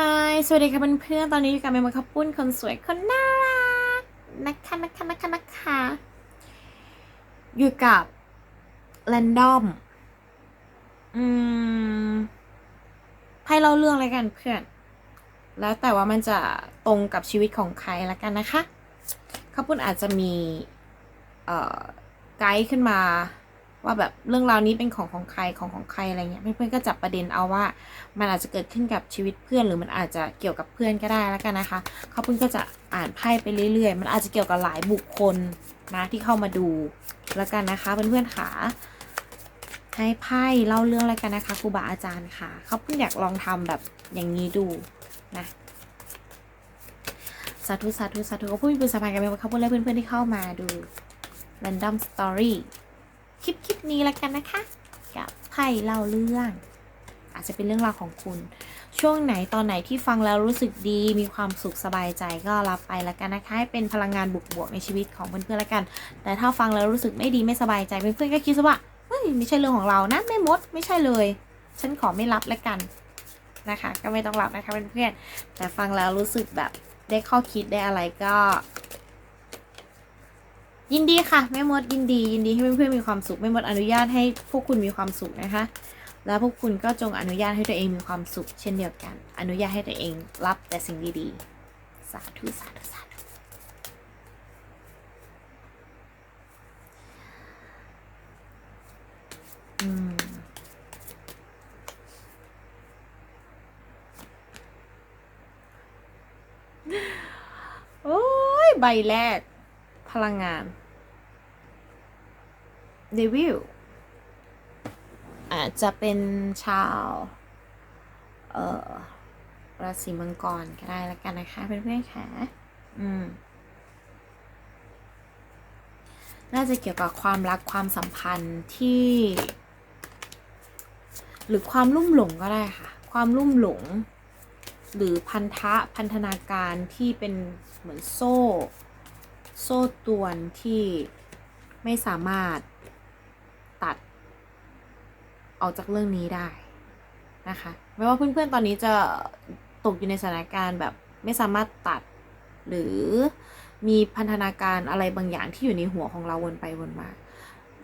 ฮายสวัสดีค่ะเพื่อนๆ ตอนนี้อยู่กับเมมข้าวปุ้นคนสวยคนน่ารักนะคะนะคะนะคะนะคะอยู่กับแรนดอม อืมให้เล่าเรื่องอะไรกันเพื่อน แล้วแต่ว่ามันจะตรงกับชีวิตของใครละกันนะคะข้าวปุ้นอาจจะมี เอ่อ ไกด์ขึ้นมา ว่าแบบเรื่องราวนี้เป็นของของใครของของใครอะไรเงี้ยเพื่อนๆก็จับประเด็นเอาว่า มันอาจจะเกิดขึ้นกับชีวิตเพื่อน หรือมันอาจจะเกี่ยวกับเพื่อนก็ได้แล้วกันนะคะเขาเพิ่งก็จะอ่านไพ่ไปเรื่อยๆ มันอาจจะเกี่ยวกับหลายบุคคลนะที่เข้ามาดูแล้วกันนะคะเพื่อนๆขาให้ไพ่เล่าเรื่องอะไรกันนะคะครูบาอาจารย์ค่ะเขาเพิ่งอยากลองทำแบบอย่างนี้ดูนะสาธุสาธุสาธุก็พูดมีบุญสัมพันกันไปเขาพูดเลยเพื่อนๆที่เข้ามาดู random story คลิปคลิปนี้แล้วกันนะคะกับไพ่เล่าเรื่อง อาจจะเป็นเรื่องราวของคุณ ช่วงไหนตอนไหนที่ฟังแล้วรู้สึกดีมีความสุขสบายใจก็รับไปแล้วกันนะคะให้เป็นพลังงานบวกๆในชีวิตของเพื่อนๆแล้วกัน แต่ถ้าฟังแล้วรู้สึกไม่ดีไม่สบายใจเพื่อนๆก็คิดซะว่าเฮ้ยไม่ใช่เรื่องของเรานะไม่มด ไม่ใช่เลย ฉันขอไม่รับแล้วกันนะคะ ก็ไม่ต้องรับนะคะเพื่อนๆแต่ฟังแล้วรู้สึกแบบได้ข้อคิดได้อะไรก็ ยินดีค่ะแม่มดยินดี ยินดีให้เพื่อนๆมีความสุขแม่มดอนุญาตให้พวกคุณมีความสุขนะคะ แล้วพวกคุณก็จงอนุญาตให้ตัวเองมีความสุข เช่นเดียวกัน อนุญาตให้ตัวเองรับแต่สิ่งดีๆ สาธุสาธุสาธุอืมโอ้ยใบแรก พลังงานเดวิลอาจจะเป็นชาว เอ่อราศีมังกรก็ได้แล้วกันนะคะเพื่อนๆค่ะอืม น่าจะเกี่ยวกับความรักความสัมพันธ์ที่ หรือความลุ่มหลงก็ได้ค่ะ ความลุ่มหลง หรือพันธะพันธนาการที่เป็นเหมือนโซ่ โซ่ตรวนที่ไม่สามารถตัด ออกจากเรื่องนี้ได้นะคะไม่ว่าเพื่อนๆตอนนี้จะตกอยู่ในสถานการณ์แบบไม่สามารถตัด หรือมีพันธนาการอะไรบางอย่างที่อยู่ในหัวของเราวนไปวนมา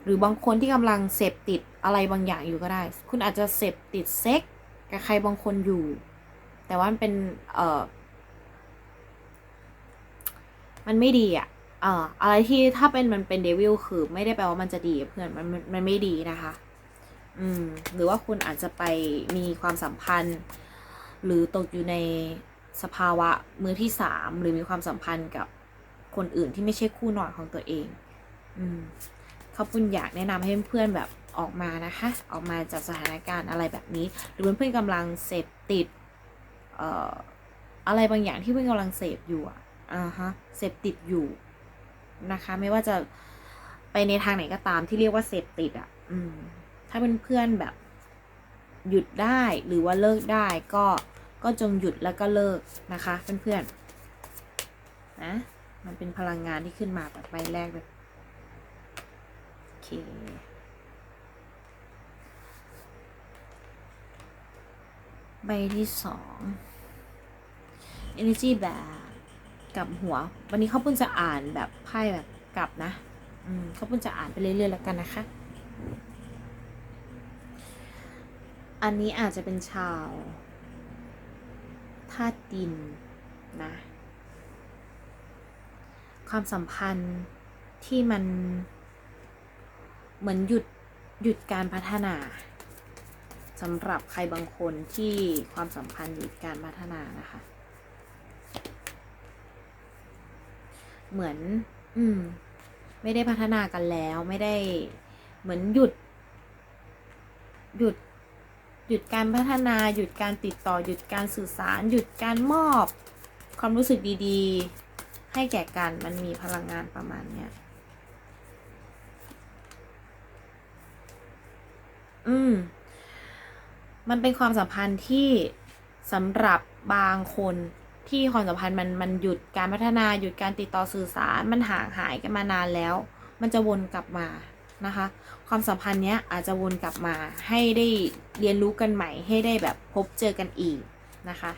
หรือบางคนที่กำลังเสพติดอะไรบางอย่างอยู่ก็ได้ คุณอาจจะเสพติดเซ็กกับใครบางคนอยู่ แต่ว่ามันเป็นเออมันไม่ดีอะ เอ่ออะไรที่ถ้าเป็นมันเป็นเดวิลคือ ไม่ได้แปลว่ามันจะดีเพื่อนมันมันไม่ดีนะคะ อืม หรือว่าคุณอาจจะไปมีความสัมพันธ์ หรือตกอยู่ในสภาวะมือที่สามหรือมีความสัมพันธ์กับคนอื่นที่ไม่ใช่คู่นอนของตัวเอง อืมเขาปุณอยากแนะนำให้เพื่อนแบบออกมานะคะ ออกมาจากสถานการณ์อะไรแบบนี้ หรือเพื่อนๆกำลังเสพติด เอ่อ อะไรบางอย่างที่เพื่อนกำลังเสพอยู่อะอ่าฮะ เสพติดอยู่ นะคะ ไม่ว่าจะไปในทางไหนก็ตามที่เรียกว่าเสพติดอะอืม ถ้าเป็นเพื่อนแบบ หยุดได้หรือว่าเลิกได้ก็ก็จงหยุดแล้วก็เลิกนะคะเพื่อนๆนะมันเป็นพลังงานที่ขึ้นมาแบบใบแรกแบบโอเคใบที่สอง energy แบบ กับหัว วันนี้เขาพิ่งจะอ่านแบบไพ่แบบกลับนะ อืมเขาพิ่งจะอ่านไปเรื่อยๆแล้วกันนะคะ อันนี้อาจจะเป็นชาวธาตุดินนะ ความสัมพันธ์ที่มันเหมือนหยุดหยุดการพัฒนาสำหรับใครบางคนที่ความสัมพันธ์หยุดการพัฒนานะคะ เหมือน อืม ไม่ได้พัฒนากันแล้ว ไม่ได้เหมือนหยุด หยุด หยุดการพัฒนา หยุดการติดต่อ หยุดการสื่อสาร หยุดการมอบ ความรู้สึกดีๆ ให้แก่กันมันมีพลังงานประมาณเนี้ยอืม มันเป็นความสัมพันธ์ที่สำหรับบางคน ที่ความสัมพันธ์มันมันหยุดการพัฒนาหยุดการติดต่อสื่อสารมันห่างหายกันมานานแล้ว มันจะวนกลับมานะคะ ความสัมพันธ์เนี้ยอาจจะวนกลับมาให้ได้เรียนรู้กันใหม่ ให้ได้แบบพบเจอกันอีกนะคะ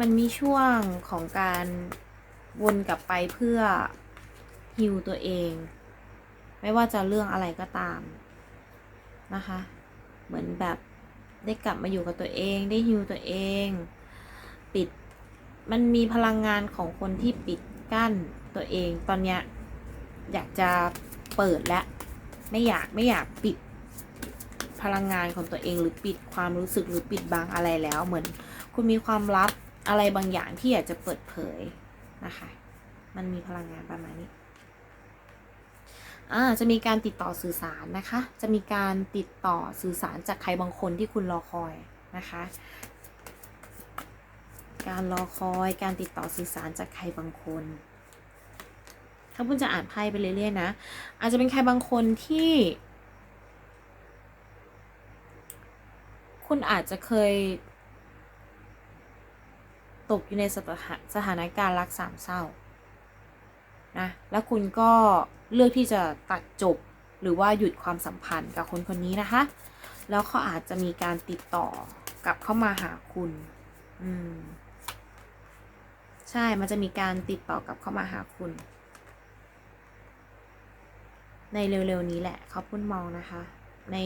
มันมีช่วงของการวนกลับไปเพื่อฮิวตัวเอง ไม่ว่าจะเรื่องอะไรก็ตาม นะคะ เหมือนแบบได้กลับมาอยู่กับตัวเอง ได้ฮิวตัวเอง ปิด มันมีพลังงานของคนที่ปิดกั้นตัวเอง ตอนเนี้ยอยากจะเปิดและ ไม่อยากไม่อยากปิดพลังงานของตัวเองหรือปิดความรู้สึกหรือปิดบังอะไรแล้ว เหมือนคุณมีความลับอะไรบางอย่างที่อยากจะเปิดเผยนะคะ มันมีพลังงานประมาณนี้ อ่าจะมีการติดต่อสื่อสารนะคะ จะมีการติดต่อสื่อสารจากใครบางคนที่คุณรอคอยนะคะ การรอคอยการติดต่อสื่อสารจากใครบางคน ถ้าคุณจะอ่านไพ่ไปเรื่อยๆนะ อาจจะเป็นใครบางคนที่ คุณอาจจะเคย ตกอยู่ในสถาสถานการณ์รักสามเศร้านะแล้วคุณก็ เลือกที่จะตัดจบหรือว่าหยุดความสัมพันธ์กับคนคนนี้นะคะ แล้วเขาอาจจะมีการติดต่อกลับเข้ามาหาคุณ อืม ใช่ มันจะมีการติดต่อกลับเข้ามาหาคุณ ในเร็วๆนี้แหละเขาพุ่นมองนะคะ ใน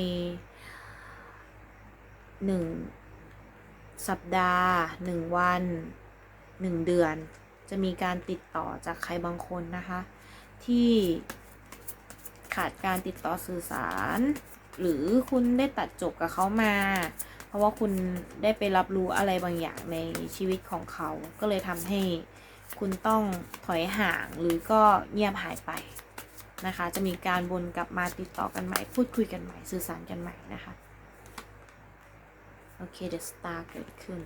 หนึ่งสัปดาห์หนึ่งวันหนึ่งเดือน จะมีการติดต่อจากใครบางคนนะคะ ที่ขาดการติดต่อสื่อสาร หรือคุณได้ตัดจบกับเขามา เพราะว่าคุณได้ไปรับรู้อะไรบางอย่างในชีวิตของเขา ก็เลยทำให้คุณต้องถอยห่างหรือก็เงียบหายไปนะคะ จะมีการวนกลับมาติดต่อกันใหม่ พูดคุยกันใหม่ สื่อสารกันใหม่นะคะ โอเค เดอะสตาร์เกิดขึ้น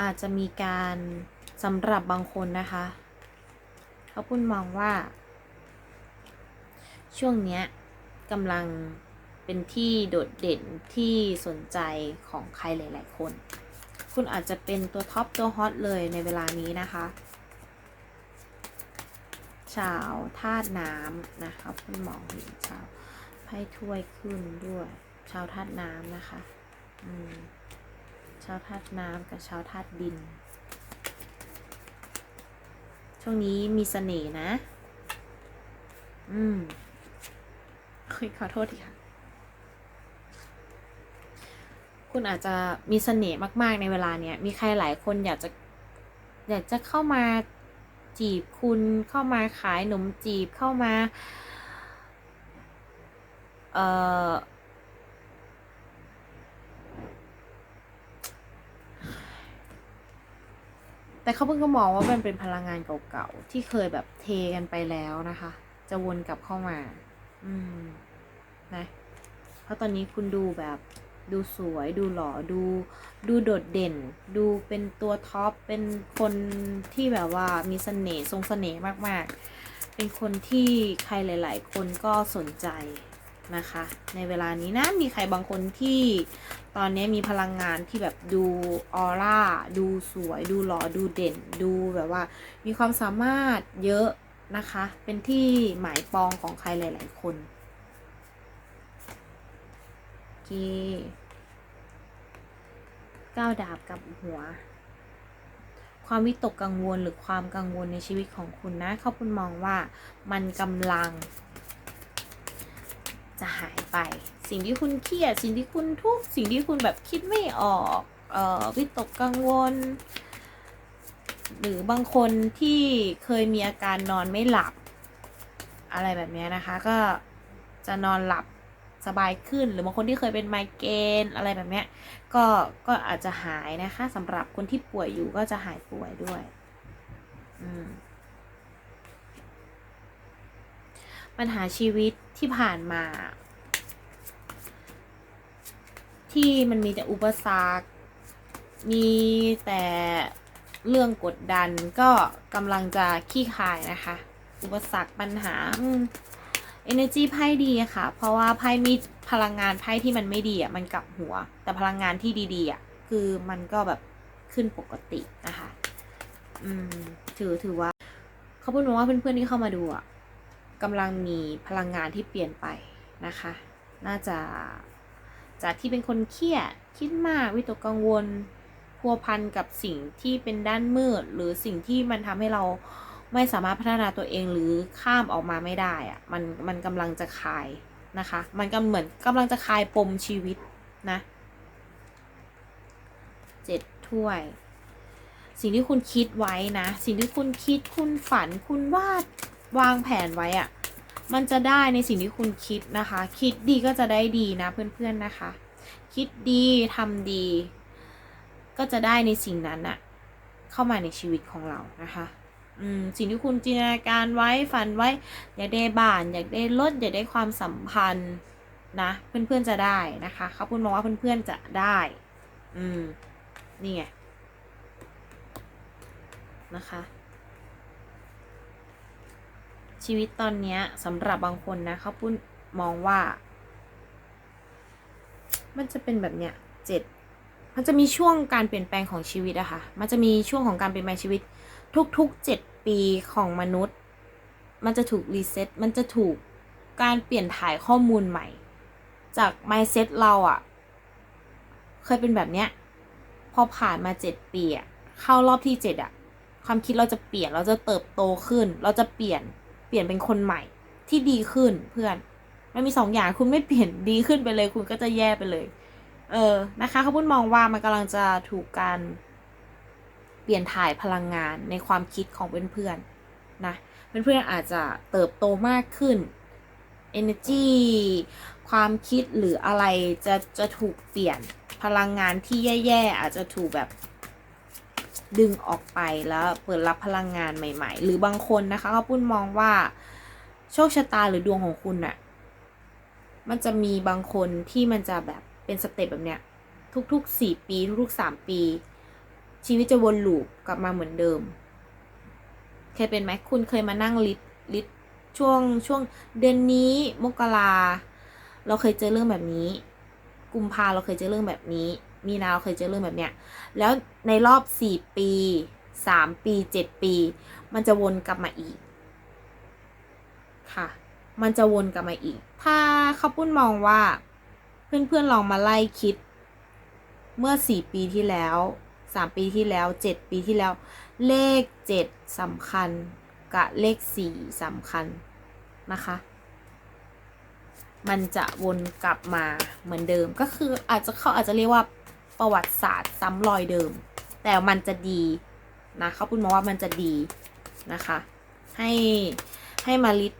อาจจะมีการสำหรับบางคนนะคะเขาพูดมองว่า ช่วงเนี้ยกำลังเป็นที่โดดเด่นที่สนใจของใครหลาย ๆ คน คุณอาจจะเป็นตัวท็อปตัวฮอตเลยในเวลานี้นะคะชาวธาตุน้ำนะคะคุณมองเห็นชาวไพ่ถ้วยขึ้นด้วย ชาวธาตุน้ำนะคะ อืม ชาวธาตุน้ำกับชาวธาตุดิน ช่วงนี้มีเสน่ห์นะ อืมเฮ้ยขอโทษทีค่ะ คุณอาจจะมีเสน่ห์มาก ๆ ในเวลาเนี้ย มีใครหลายคนอยากจะ อยากจะเข้ามาจีบคุณเข้ามาขายหนมจีบเข้ามา เอ่อ แต่เขาเพิ่งก็มองว่ามันเป็นพลังงานเก่าๆ ที่เคยแบบเทกันไปแล้วนะคะ จะวนกลับเข้ามา อืม นะ เพราะตอนนี้คุณดูแบบดูสวยดูหล่อดู ดูโดดเด่น ดูเป็นตัวท็อป เป็นคนที่แบบว่ามีเสน่ห์ทรงเสน่ห์มากๆ เป็นคนที่ใครหลาย ๆ คนก็สนใจนะคะ ในเวลานี้นะมีใครบางคนที่ ตอนนี้มีพลังงานที่แบบดูออร่า ดูสวย ดูหล่อ ดูเด่น ดูแบบว่า มีความสามารถเยอะนะคะ เป็นที่หมายปองของใครหลาย ๆ คนเคก้าวดาบกับหัว ความวิตกกังวลหรือความกังวลในชีวิตของคุณนะเขาคุณมองว่ามันกำลัง จะหายไป สิ่งที่คุณเครียด สิ่งที่คุณทุกข์สิ่งที่คุณแบบคิดไม่ออกเอ่อวิตกกังวล หรือบางคนที่เคยมีอาการนอนไม่หลับ อะไรแบบนี้นะคะ ก็จะนอนหลับสบายขึ้น หรือบางคนที่เคยเป็นไมเกรนอะไรแบบนี้ก็ก็อาจจะหายนะคะสำหรับคนที่ป่วยอยู่ก็จะหายป่วยด้วย อืมปัญหาชีวิต ที่ผ่านมา ที่มันมีแต่อุปสรรค มีแต่เรื่องกดดันก็กำลังจะขี้คายนะคะ อุปสรรคปัญหาอืม energy ไพ่ดีค่ะ เพราะว่าไพ่มีพลังงานไพ่ที่มันไม่ดีอะมันกลับหัว แต่พลังงานที่ดีๆอะคือมันก็แบบขึ้นปกตินะคะ อืม ถือถือว่า เขาพูดมาว่าเพื่อนๆที่เข้ามาดูอะ กำลังมีพลังงานที่เปลี่ยนไปนะคะ น่าจะจากที่เป็นคนเครียดคิดมากวิตกกังวลพัวพันกับสิ่งที่เป็นด้านมืด หรือสิ่งที่มันทำให้เราไม่สามารถพัฒนาตัวเองหรือข้ามออกมาไม่ได้อะมันมันกำลังจะคลายนะคะ มันก็เหมือนกำลังจะคลายปมชีวิตนะเจ็ดถ้วย สิ่งที่คุณคิดไว้นะ สิ่งที่คุณคิดคุณฝันคุณวาด วางแผนไว้อะมันจะได้ในสิ่งที่คุณคิดนะคะ คิดดีก็จะได้ดีนะเพื่อนๆนะคะ คิดดีทำดี ก็จะได้ในสิ่งนั้นอะเข้ามาในชีวิตของเรานะคะอืมสิ่งที่คุณจินตนาการไว้ฝันไว้ อยากได้บ้าน อยากได้รถอยากได้ความสัมพันธ์นะเพื่อนๆจะได้นะคะเขาพูดมาว่าเพื่อนๆจะได้ อืมนี่ไงนะคะ ชีวิตตอนเนี้ยสำหรับบางคนนะเขาพูดมองว่า มันจะเป็นแบบเนี้ยเจ็ดมันจะมีช่วงการเปลี่ยนแปลงของชีวิตอะค่ะ มันจะมีช่วงของการเปลี่ยนแปลงชีวิต ทุกๆเจ็ดปีของมนุษย์ มันจะถูกรีเซ็ตมันจะถูกการเปลี่ยนถ่ายข้อมูลใหม่ จาก mindset เราอะเคยเป็นแบบเนี้ย พอผ่านมาเจ็ดปีอะเข้ารอบที่เจ็ดอะความคิดเราจะเปลี่ยนเราจะเติบโตขึ้น เราจะเปลี่ยน เปลี่ยนเป็นคนใหม่ที่ดีขึ้นเพื่อน มันมีสองอย่างคุณไม่เปลี่ยนดีขึ้นไปเลย คุณก็จะแย่ไปเลย เออนะคะเขาพูดมองว่ามันกำลังจะถูกการเปลี่ยนถ่ายพลังงานในความคิดของเพื่อนๆนะเพื่อนๆอาจจะเติบโตมากขึ้น energy ความคิดหรืออะไรจะจะถูกเปลี่ยนพลังงานที่แย่ๆอาจจะถูกแบบ ดึงออกไปแล้วเปิดรับพลังงานใหม่ ๆ หรือบางคนนะคะเขาปุ้นมองว่าโชคชะตาหรือดวงของคุณน่ะมันจะมีบางคนที่มันจะแบบเป็นสเต็ปแบบเนี้ย ทุกๆสี่ปี ทุกๆสามปี ชีวิตจะวนลูปกลับมาเหมือนเดิม เคยเป็นไหมคุณเคยมานั่งลิสลิสช่วงช่วงเดือนนี้มกราเราเคยเจอเรื่องแบบนี้ กุมภาเราเคยเจอเรื่องแบบนี้ มีนาเราเคยเจอเรื่องแบบเนี้ย แล้วในรอบสี่ปีสามปีเจ็ดปี มันจะวนกลับมาอีก ค่ะ มันจะวนกลับมาอีก ถ้าเขาปุ้นมองว่า เพื่อนๆลองมาไล่คิด เมื่อสี่ปีที่แล้วสามปีที่แล้วเจ็ดปีที่แล้ว เลขเจ็ดสำคัญกับเลขสี่สำคัญนะคะ มันจะวนกลับมาเหมือนเดิมก็คืออาจจะเขาอาจจะเรียกว่า ประวัติศาสตร์ซ้ำรอยเดิม แต่มันจะดีนะเขาพูดมาว่ามันจะดีนะคะ ให้ให้มาลิส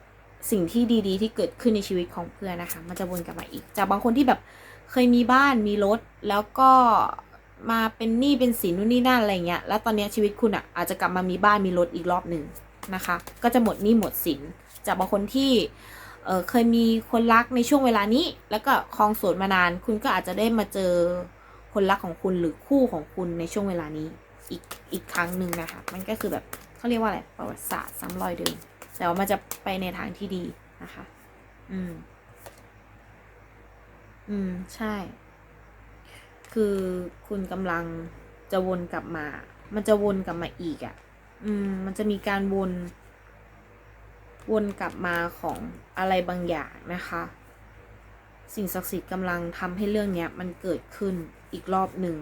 สิ่งที่ดีๆ ที่เกิดขึ้นในชีวิตของเพื่อนนะคะ มันจะวนกลับมาอีก จากบางคนที่แบบเคยมีบ้านมีรถแล้วก็มาเป็นหนี้เป็นสินนู่นนี่นั่นอะไรเงี้ย แล้วตอนนี้ชีวิตคุณอะอาจจะกลับมามีบ้านมีรถอีกรอบหนึ่งนะคะ ก็จะหมดหนี้หมดสิน จากบางคนที่เเคยมีคนรักในช่วงเวลานี้ แล้วก็คลองโสดมานาน คุณก็อาจจะได้มาเจอ คนรักของคุณหรือคู่ของคุณในช่วงเวลานี้อีกอีกครั้งหนึ่งนะคะ มันก็คือแบบเขาเรียกว่าอะไรประวัติศาสตร์ซ้ำรอยเดิม แต่ว่ามันจะไปในทางที่ดีนะคะ อืม อืม ใช่ คือคุณกำลังจะวนกลับมา มันจะวนกลับมาอีกอะ่ะ อืม มันจะมีการวน วนกลับมาของอะไรบางอย่างนะคะ สิ่งศักดิ์สิทธิ์กำลังทำให้เรื่องเนี้ย มันเกิดขึ้น อีกรอบหนึ่ง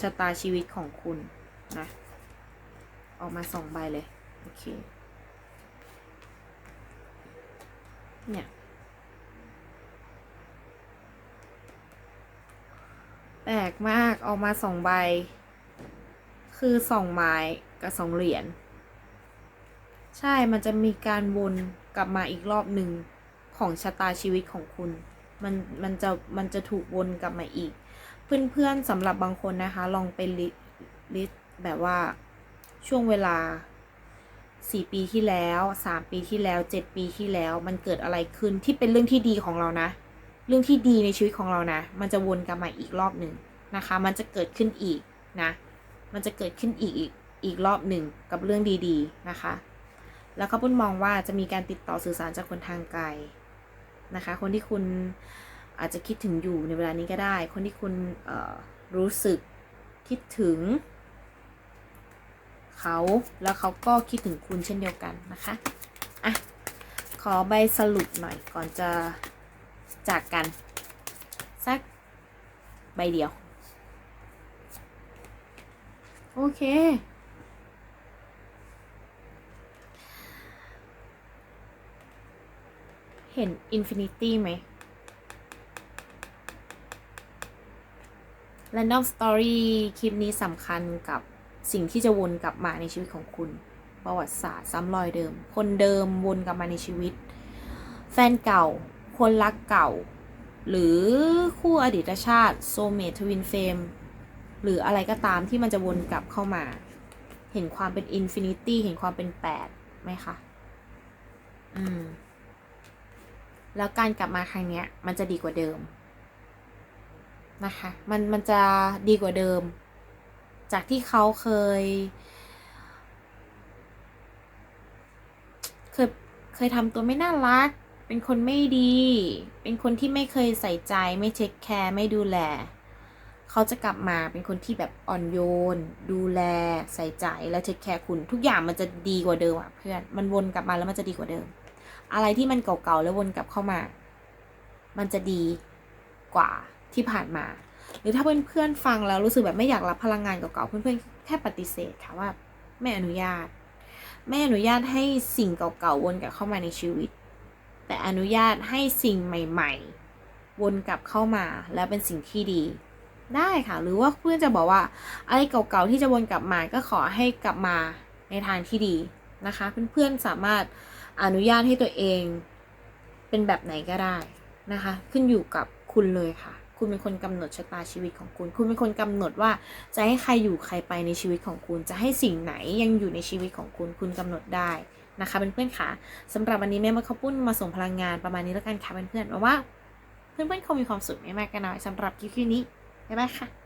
ชะตาชีวิตของคุณนะ ออกมาสองใบเลย โอเค เนี่ยแปลกมากออกมาสองใบ คือสองไม้กับสองเหรียญใช่มันจะมีการวนกลับมาอีกรอบหนึ่งของชะตาชีวิตของคุณ มันมันจะมันจะถูกวนกลับมาอีก เพื่อนๆสำหรับบางคนนะคะ ลองไปลิลิสแบบว่าช่วงเวลาสี่ปีที่แล้วสามปีที่แล้วเจ็ดปีที่แล้ว มันเกิดอะไรขึ้นที่เป็นเรื่องที่ดีของเรานะ เรื่องที่ดีในชีวิตของเรานะ มันจะวนกลับมาอีกรอบหนึ่งนะคะ มันจะเกิดขึ้นอีกนะ มันจะเกิดขึ้นอีกอีกอีกรอบหนึ่งกับเรื่องดีๆนะคะ แล้วเขาปุ้นมองว่าจะมีการติดต่อสื่อสารจากคนทางไกลนะคะ คนที่คุณ อาจจะคิดถึงอยู่ในเวลานี้ก็ได้ คนที่คุณรู้สึกคิดถึง เขาแล้วเขาก็คิดถึงคุณเช่นเดียวกันนะคะอะขอใบสรุปหน่อยก่อนจะจากกัน สักใบเดียว โอเคเห็นอินฟินิตี้ไหม Random Story คลิปนี้สำคัญกับสิ่งที่จะวนกลับมาในชีวิตของคุณ ประวัติศาสตร์ซ้ำรอยเดิม คนเดิมวนกลับมาในชีวิต แฟนเก่า คนรักเก่า หรือคู่อดีตชาติโซเมททวินเฟมหรืออะไรก็ตามที่มันจะวนกลับเข้ามา เห็นความเป็นอินฟินิตี้เห็นความเป็นแปดไหมคะอืมแล้วการกลับมาครั้งเนี้ย มันจะดีกว่าเดิม นะคะ มันมันจะดีกว่าเดิม จากที่เขาเคย เคยเคยทำตัวไม่น่ารัก เป็นคนไม่ดี เป็นคนที่ไม่เคยใส่ใจ ไม่เช็คแคร์ไม่ดูแล เขาจะกลับมาเป็นคนที่แบบอ่อนโยน ดูแลใส่ใจและเช็คแคร์คุณ ทุกอย่างมันจะดีกว่าเดิมอะเพื่อน มันวนกลับมาแล้วมันจะดีกว่าเดิม อะไรที่มันเก่าๆแล้ววนกลับเข้ามา มันจะดีกว่า ที่ผ่านมา หรือถ้าเพื่อนๆฟังแล้วรู้สึกแบบไม่อยากรับพลังงานเก่าๆเพื่อนๆแค่ปฏิเสธค่ะว่าไม่อนุญาต ไม่อนุญาตให้สิ่งเก่าๆวนกลับเข้ามาในชีวิต แต่อนุญาตให้สิ่งใหม่ ๆ วนกลับเข้ามาแล้วเป็นสิ่งที่ดี ได้ค่ะ หรือว่าเพื่อนจะบอกว่าอะไรเก่าๆที่จะวนกลับมาก็ขอให้กลับมาในทางที่ดีนะคะเพื่อนๆสามารถอนุญาตให้ตัวเองเป็นแบบไหนก็ได้นะคะ ขึ้นอยู่กับคุณเลยค่ะ คุณเป็นคนกำหนดชะตาชีวิตของคุณ คุณเป็นคนกำหนดว่าจะให้ใครอยู่ใครไปในชีวิตของคุณ จะให้สิ่งไหนยังอยู่ในชีวิตของคุณ คุณกำหนดได้นะคะเพื่อนๆค่ะสำหรับวันนี้แม่มาข้าปุ้นมาส่งพลังงานประมาณนี้แล้วกันค่ะเพื่อนๆหวังว่า เพื่อนๆคงมีความสุขไม่มากก็น้อยสำหรับคลิปนี้บ๊ายบายค่ะ